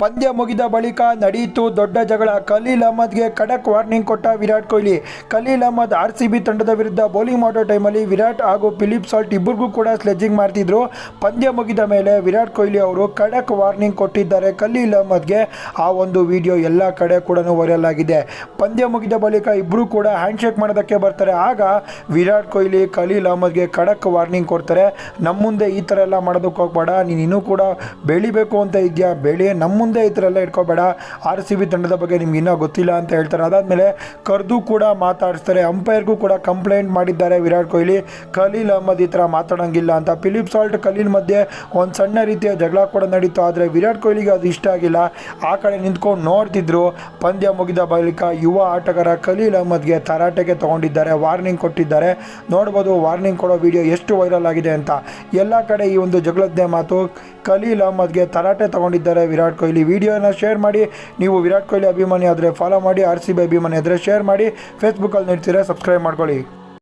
ಪಂದ್ಯ ಮುಗಿದ ಬಳಿಕ ನಡೆಯಿತು ದೊಡ್ಡ ಜಗಳ. ಖಲೀಲ್ ಅಹಮದ್ಗೆ ಖಡಕ್ ವಾರ್ನಿಂಗ್ ಕೊಟ್ಟ Virat Kohli. Khaleel Ahmed R C B ತಂಡದ ವಿರುದ್ಧ ಬೌಲಿಂಗ್ ಮಾಡೋ ಟೈಮಲ್ಲಿ ವಿರಾಟ್ ಹಾಗೂ ಫಿಲಿಪ್ ಸಾಲ್ಟ್ ಇಬ್ಬರಿಗೂ ಕೂಡ ಸ್ಲೆಜ್ಜಿಂಗ್ ಮಾಡ್ತಿದ್ರು. ಪಂದ್ಯ ಮುಗಿದ ಮೇಲೆ ವಿರಾಟ್ ಕೊಹ್ಲಿ ಅವರು ಖಡಕ್ ವಾರ್ನಿಂಗ್ ಕೊಟ್ಟಿದ್ದಾರೆ. ಖಲೀಲ್ ಅಹ್ಮದ್ಗೆ ಆ ಒಂದು ವಿಡಿಯೋ ಎಲ್ಲ ಕಡೆ ಕೂಡ ವೈರಲ್ ಆಗಿದೆ. ಪಂದ್ಯ ಮುಗಿದ ಬಳಿಕ ಇಬ್ಬರು ಕೂಡ ಹ್ಯಾಂಡ್ ಶೇಕ್ ಮಾಡೋದಕ್ಕೆ ಬರ್ತಾರೆ. ಆಗ ವಿರಾಟ್ ಕೊಹ್ಲಿ ಖಲೀಲ್ ಅಹ್ಮದ್ಗೆ ಖಡಕ್ ವಾರ್ನಿಂಗ್ ಕೊಡ್ತಾರೆ. ನಮ್ಮ ಮುಂದೆ ಈ ಥರ ಎಲ್ಲ ಮಾಡೋದಕ್ಕೆ ಹೋಗ್ಬೇಡ ನೀನು ಇನ್ನೂ ಕೂಡ ಬೆಳಿಬೇಕು ಅಂತ ಇದೆಯಾ? ಬೆಳೆ ನಮ್ಮ ಮುಂದೆ ಈ ಥರ ಎಲ್ಲ ಇಟ್ಕೋಬೇಡ. ಆರ್ ಸಿ ಬಿ ತಂಡದ ಬಗ್ಗೆ ನಿಮ್ಗೆ ಇನ್ನೂ ಗೊತ್ತಿಲ್ಲ ಅಂತ ಹೇಳ್ತಾರೆ. ಅದಾದಮೇಲೆ ಕರೆದು ಕೂಡ ಮಾತಾಡಿಸ್ತಾರೆ. ಅಂಪೈರ್ಗೂ ಕೂಡ ಕಂಪ್ಲೇಂಟ್ ಮಾಡಿದ್ದಾರೆ ವಿರಾಟ್ ಕೊಹ್ಲಿ. ಖಲೀಲ್ ಅಹಮದ್ ಈ ಥರ ಮಾತಾಡೋಂಗಿಲ್ಲ ಅಂತ. ಫಿಲಿಪ್ ಸಾಲ್ಟ್ ಖಲೀಲ್ ಮಧ್ಯೆ ಒಂದು ಸಣ್ಣ ರೀತಿಯ ಜಗಳ ಕೂಡ ನಡೀತು. ಆದರೆ ವಿರಾಟ್ ಕೊಹ್ಲಿಗೆ ಅದು ಇಷ್ಟ ಆಗಿಲ್ಲ. ಆ ಕಡೆ ನಿಂತ್ಕೊಂಡು ನೋಡ್ತಿದ್ರು. ಪಂದ್ಯ ಮುಗಿದ ಬಳಿಕ ಯುವ ಆಟಗಾರ ಖಲೀಲ್ ಅಹಮದ್ಗೆ ತರಾಟೆಗೆ ತಗೊಂಡಿದ್ದಾರೆ. ವಾರ್ನಿಂಗ್ ಕೊಟ್ಟಿದ್ದಾರೆ. ನೋಡ್ಬೋದು ವಾರ್ನಿಂಗ್ ಕೊಡೋ ವಿಡಿಯೋ ಎಷ್ಟು ವೈರಲ್ ಆಗಿದೆ ಅಂತ. ಎಲ್ಲ ಕಡೆ ಈ ಒಂದು ಜಗಳದ್ದೇ ಮಾತು. ಖಲೀಲ್ ಅಹಮದ್ಗೆ ತರಾಟೆ ತಗೊಂಡಿದ್ದಾರೆ ವಿರಾಟ್ ಕೊಹ್ಲಿ. ವಿಡಿಯೋನ ಶೇರ್ ಮಾಡಿ. ನೀವು ವಿರಾಟ್ ಕೊಹ್ಲಿ ಅಭಿಮಾನಿ ಆದರೆ ಫಾಲೋ ಮಾಡಿ, ಆರ್ ಸಿ ಬಿ ಅಭಿಮಾನಿ ಆದರೆ ಶೇರ್ ಮಾಡಿ. ಫೇಸ್ಬುಕ್ಕಲ್ಲಿ ನೋಡ್ತೀರಾ ಸಬ್ಸ್ಕ್ರೈಬ್ ಮಾಡ್ಕೊಳ್ಳಿ.